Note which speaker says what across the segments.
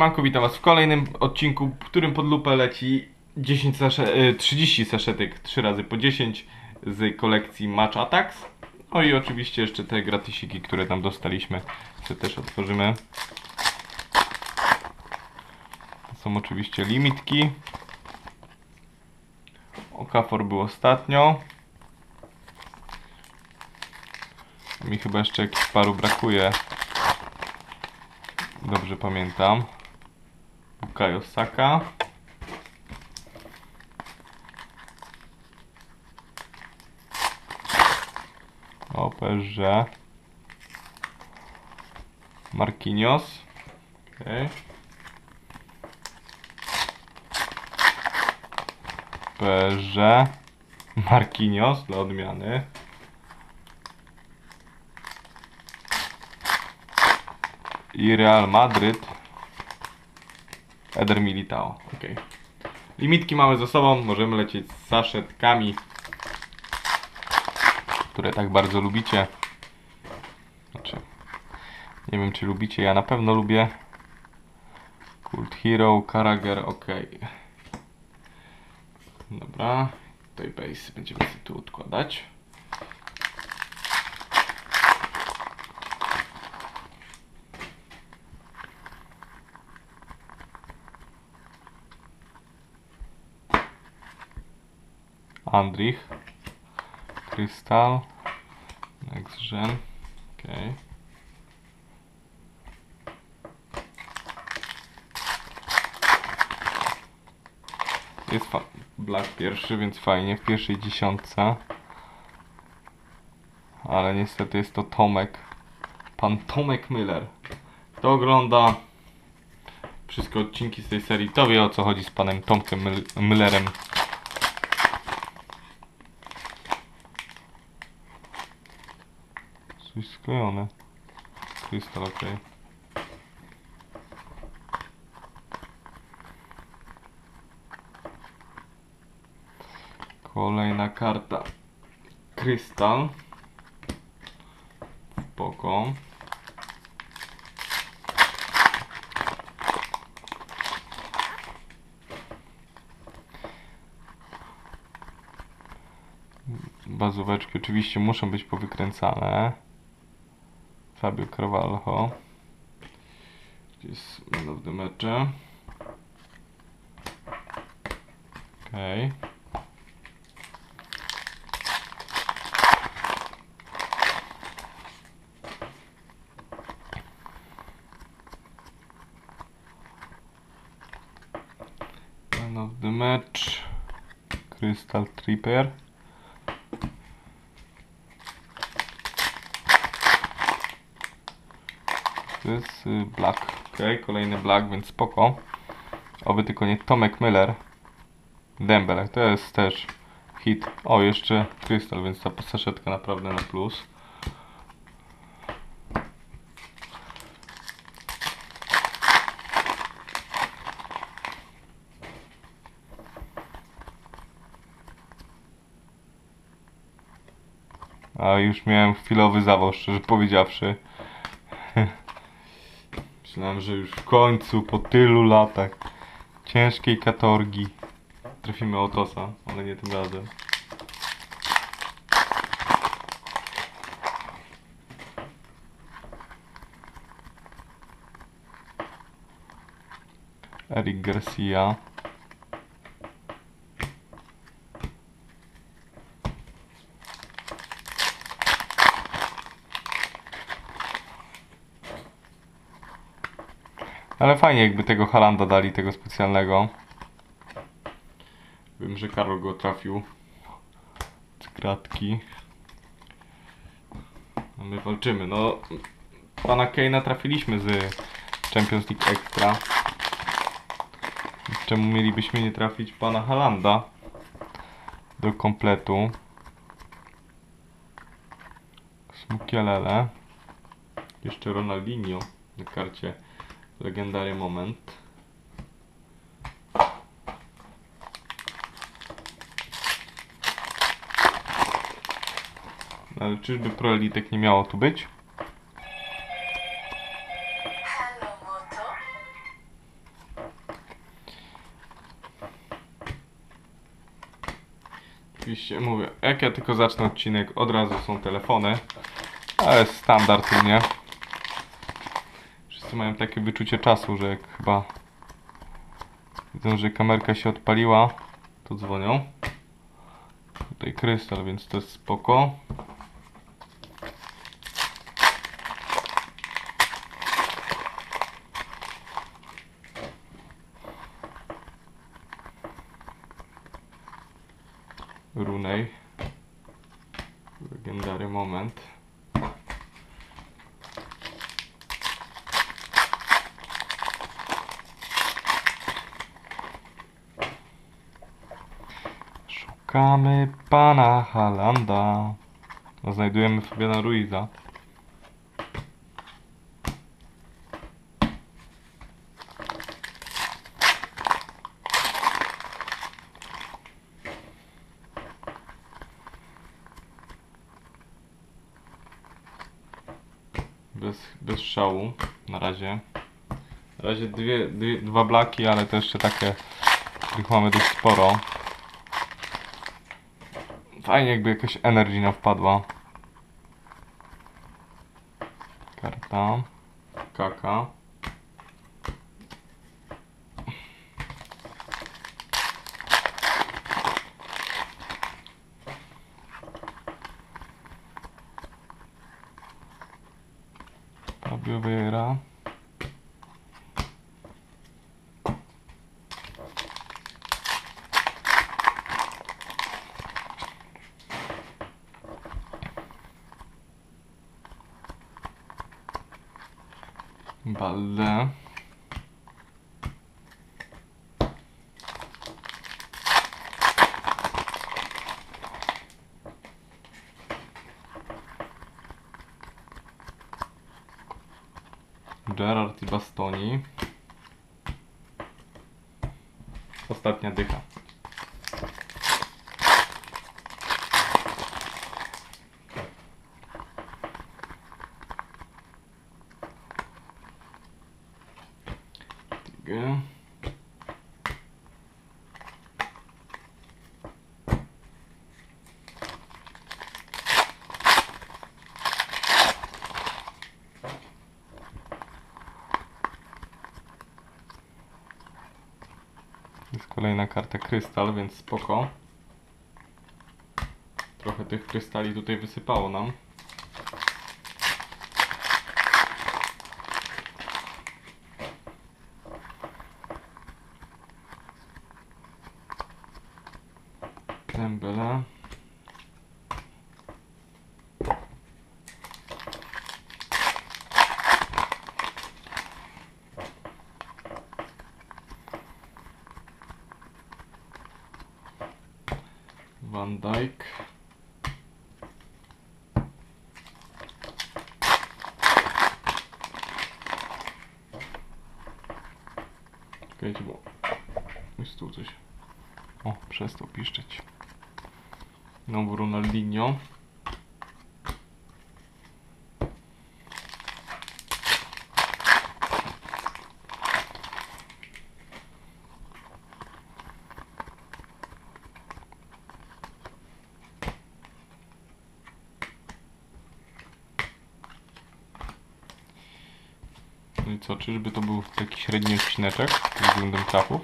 Speaker 1: Manko, witam was w kolejnym odcinku, w którym pod lupę leci 10 sasze, y, 30 saszetek 3 razy po 10 z kolekcji Match Attacks. No i oczywiście jeszcze te gratisiki, które tam dostaliśmy, które też otworzymy. To są oczywiście limitki. Okafor był ostatnio. Mi chyba jeszcze jakichś paru brakuje. Dobrze pamiętam. Bukayo Saka. O. Marquinhos. Okay. PSG. Marquinhos dla odmiany. I Real Madryt. Eder Militao. Ok. Limitki mamy za sobą. Możemy lecieć z saszetkami, które tak bardzo lubicie. Znaczy, nie wiem czy lubicie. Ja na pewno lubię. Cult Hero, Karager, ok. Dobra. Tutaj base będziemy sobie tu odkładać. Andrich. Krystal. Next gen. Okay. Jest Black pierwszy, więc fajnie w pierwszej dziesiątce. Ale niestety jest to Tomek. Pan Tomek Miller. Kto ogląda wszystkie odcinki z tej serii, to wie o co chodzi z panem Tomkiem Myl- Millerem. Coś sklejone. Krystal, ok. Kolejna karta. Krystal. Spoko. Bazóweczki oczywiście muszą być powykręcane. Fabio Carvalho. Jest man of the match? Okej. Man of the match. Crystal Tripper. To jest y, Black. Ok, kolejny Black, więc spoko. Oby tylko nie Tomek Miller. Dembele, to jest też hit. O, jeszcze Krystal, więc ta saszetka naprawdę na plus. A już miałem chwilowy zawał, szczerze powiedziawszy. Myślałem, że już w końcu, po tylu latach ciężkiej katorgi trafimy Otosa, ale nie tym razem. Eric Garcia. Ale fajnie jakby tego Halanda dali, tego specjalnego. Wiem, że Karol go trafił. Z kratki. A my walczymy. No, pana Kane'a trafiliśmy z Champions League Extra. Czemu mielibyśmy nie trafić pana Halanda do kompletu? Smukielele. Jeszcze Ronaldinho na karcie Legendary moment. No, ale czyżby prolitek nie miało tu być? Oczywiście mówię, jak ja tylko zacznę odcinek, od razu są telefony. Ale standard u mnie. Wszyscy mają takie wyczucie czasu, że jak chyba widzą, że kamerka się odpaliła, to dzwonią. Tutaj krystal, więc to jest spoko. Runej. Legendary moment. Szukamy pana Halanda. Znajdujemy Fabiana Ruiza. Bez, bez szału na razie. Na razie dwie, dwie, dwa blaki, ale to jeszcze takie, których mamy dość sporo. Fajnie jakby jakaś energy nam wpadła. Karta. Kaka. Fabio Vieira. Balde. Gerard i Bastoni. Ostatnia dycha. Tygę. Jest kolejna karta krystal, więc spoko. Trochę tych krystali tutaj wysypało nam. Dembele. Van Dijk. Czekajcie, bo jest tu coś. O, przestał piszczeć. Znowu Ronaldinho. No i co, czyżby to był taki średni odcineczek względem trafów?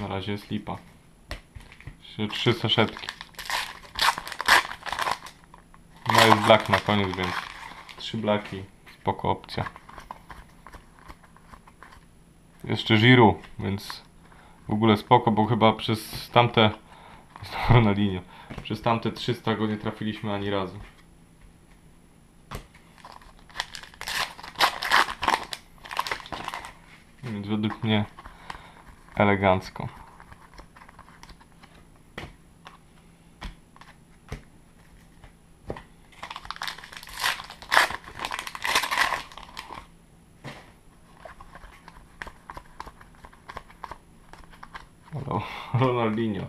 Speaker 1: Na razie jest lipa. Trzy saszetki. No jest black na koniec, więc trzy blaki. Spoko opcja. Jeszcze Giroud, więc w ogóle spoko, bo chyba przez tamte na linię. Przez tamte 300 go nie trafiliśmy ani razu. Więc według mnie elegancko. Ro- Ronaldinho.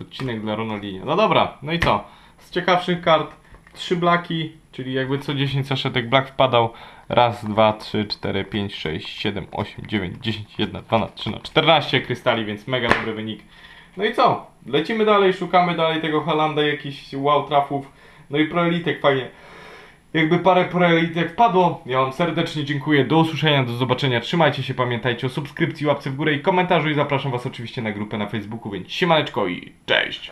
Speaker 1: Odcinek dla Ronaldinho. No dobra, no i co? Z ciekawszych kart trzy blaki, czyli jakby co 10 saszetek blak wpadał. Raz, dwa, trzy, cztery, pięć, sześć, siedem, osiem, dziewięć, dziesięć, jedna, dwa, trzy, no 14 krystali, więc mega dobry wynik. No i co? Lecimy dalej, szukamy dalej tego Halanda, jakichś wow trafów. No i proelitek fajnie. Jakby parę proelitek wpadło, ja wam serdecznie dziękuję, do usłyszenia, do zobaczenia, trzymajcie się, pamiętajcie o subskrypcji, łapce w górę i komentarzu i zapraszam was oczywiście na grupę na Facebooku, więc siemaneczko i cześć!